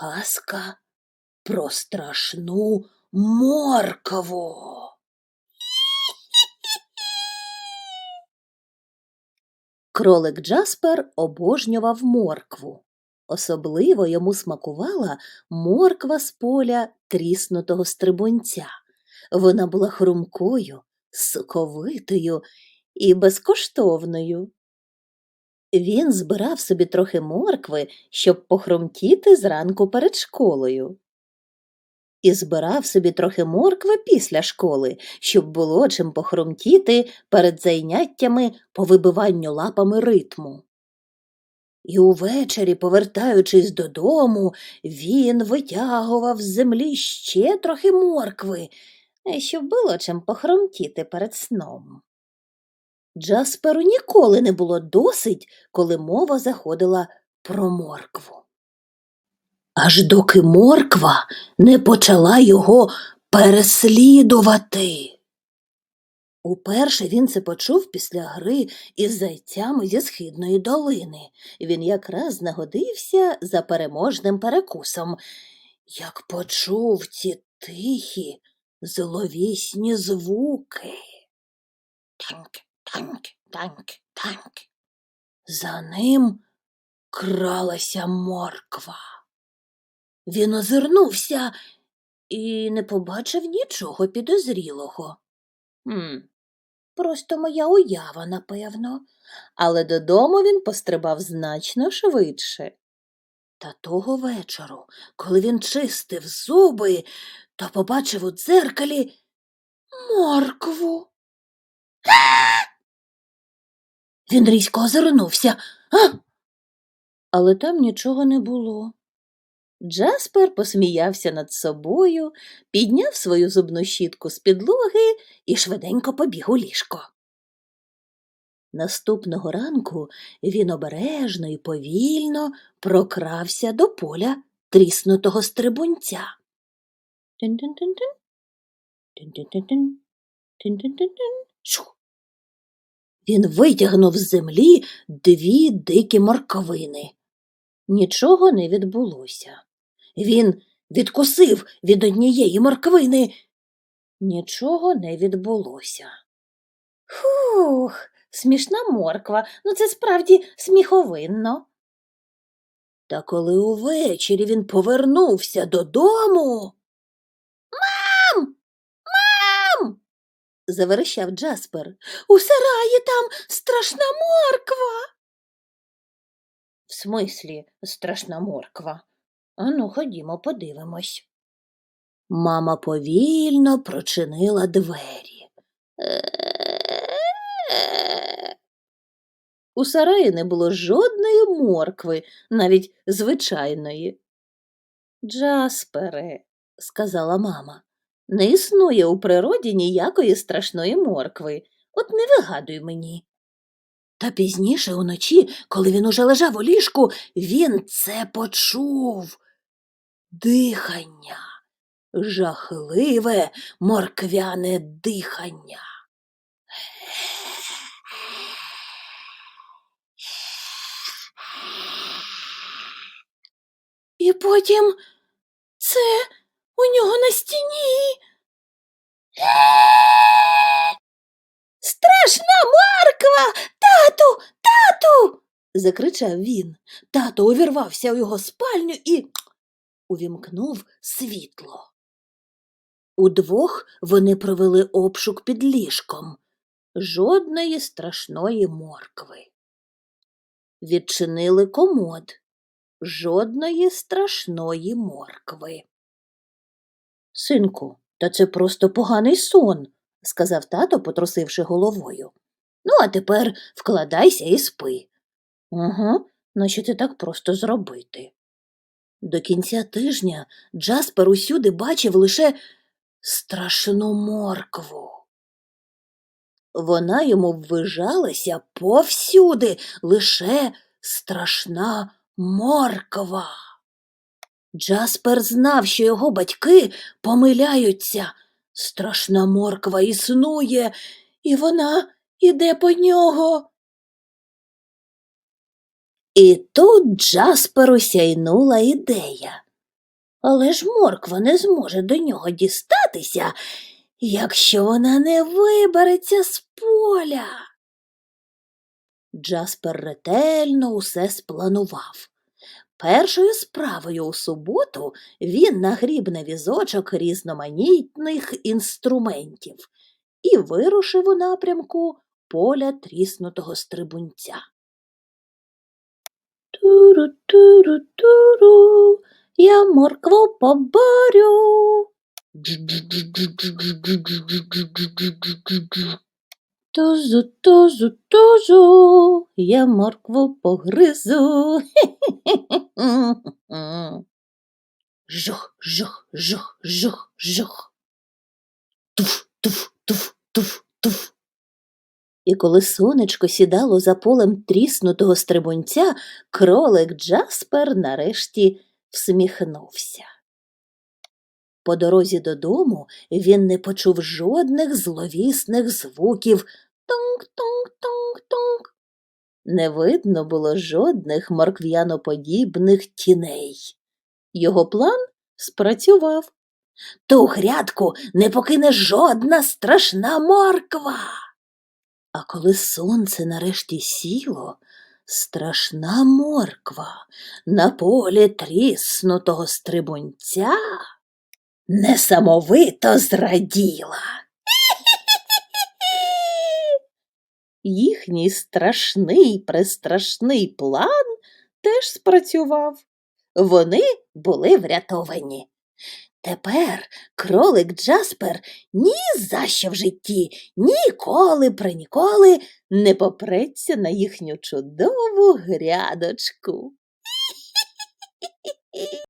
Казка про страшну моркву. Кролик Джаспер обожнював моркву. Особливо йому смакувала морква з поля тріснутого стрибунця. Вона була хрумкою, соковитою і безкоштовною. Він збирав собі трохи моркви, щоб похромтіти зранку перед школою. І збирав собі трохи моркви після школи, щоб було чим похромтіти перед заняттями по вибиванню лапами ритму. І увечері, повертаючись додому, він витягував з землі ще трохи моркви, щоб було чим похромтіти перед сном. Джасперу ніколи не було досить, коли мова заходила про моркву. Аж доки морква не почала його переслідувати. Уперше він це почув після гри із зайцями зі східної долини. Він якраз нагодився за переможним перекусом, як почув ці тихі, зловісні звуки. Танк, танк, танк, танк. За ним кралася морква. Він озирнувся і не побачив нічого підозрілого. «Хм, Просто моя уява, напевно, але додому він пострибав значно швидше. Та того вечору, коли він чистив зуби, то побачив у дзеркалі моркву. Він різко озирнувся, а? але там нічого не було. Джаспер посміявся над собою, підняв свою зубну щітку з підлоги і швиденько побіг у ліжко. Наступного ранку він обережно і повільно прокрався до поля тріснутого стрибунця. Тин-тин-тин-тин, тин-тин-тин-тин, тин-тин-тин-тин. Шу. Він витягнув з землі дві дикі морковини. Нічого не відбулося. Він відкусив від однієї морквини. Нічого не відбулося. Хух, смішна морква, ну це справді сміховинно. Та коли увечері він повернувся додому. Заверещав Джаспер. У сараї там страшна морква. В смислі страшна морква? Ану, ходімо, подивимось. Мама повільно прочинила двері. У сараї не було жодної моркви, навіть звичайної. Джаспере, сказала мама, не існує у природі ніякої страшної моркви. От не вигадуй мені. Та пізніше уночі, коли він уже лежав у ліжку, він це почув. Дихання, жахливе морквяне дихання. І потім це у нього на стіні. Страшна морква, тату, тату. закричав він. Тато увірвався у його спальню і увімкнув світло. Удвох вони провели обшук під ліжком. Жодної страшної моркви. Відчинили комод. Жодної страшної моркви. Синку, та це просто поганий сон, сказав тато, потрусивши головою. Ну, а тепер вкладайся і спи. Угу, нащо це так просто зробити? До кінця тижня Джаспер усюди бачив лише страшну моркву. Вона йому ввижалася повсюди лише страшна морква. Джаспер знав, що його батьки помиляються. Страшна морква існує, і вона іде по нього. І тут Джасперу сяйнула ідея. Але ж морква не зможе до нього дістатися, якщо вона не вибереться з поля. Джаспер ретельно усе спланував. Першою справою у суботу він нагріб на візочок різноманітних інструментів і вирушив у напрямку поля тріснутого стрибунця. Туру-туру-туру, я моркву поборю. Тузу, тузу, тузу, я моркву погризу. Жух, жух, жух, жух, жух. Туф, туф, туф, туф, туф. І коли сонечко сідало за полем тріснутого стрибунця, кролик Джаспер нарешті всміхнувся. По дорозі додому він не почув жодних зловісних звуків тонк-тонк-тонк-тонк. Не видно було жодних моркв'яноподібних тіней. Його план спрацював. Ту грядку не покине жодна страшна морква. А коли сонце нарешті сіло, страшна морква на полі тріснутого стрибунця несамовито зраділа. їхній страшний престрашний план теж спрацював. Вони були врятовані. Тепер кролик Джаспер ні за що в житті ніколи при ніколи не попреться на їхню чудову грядочку.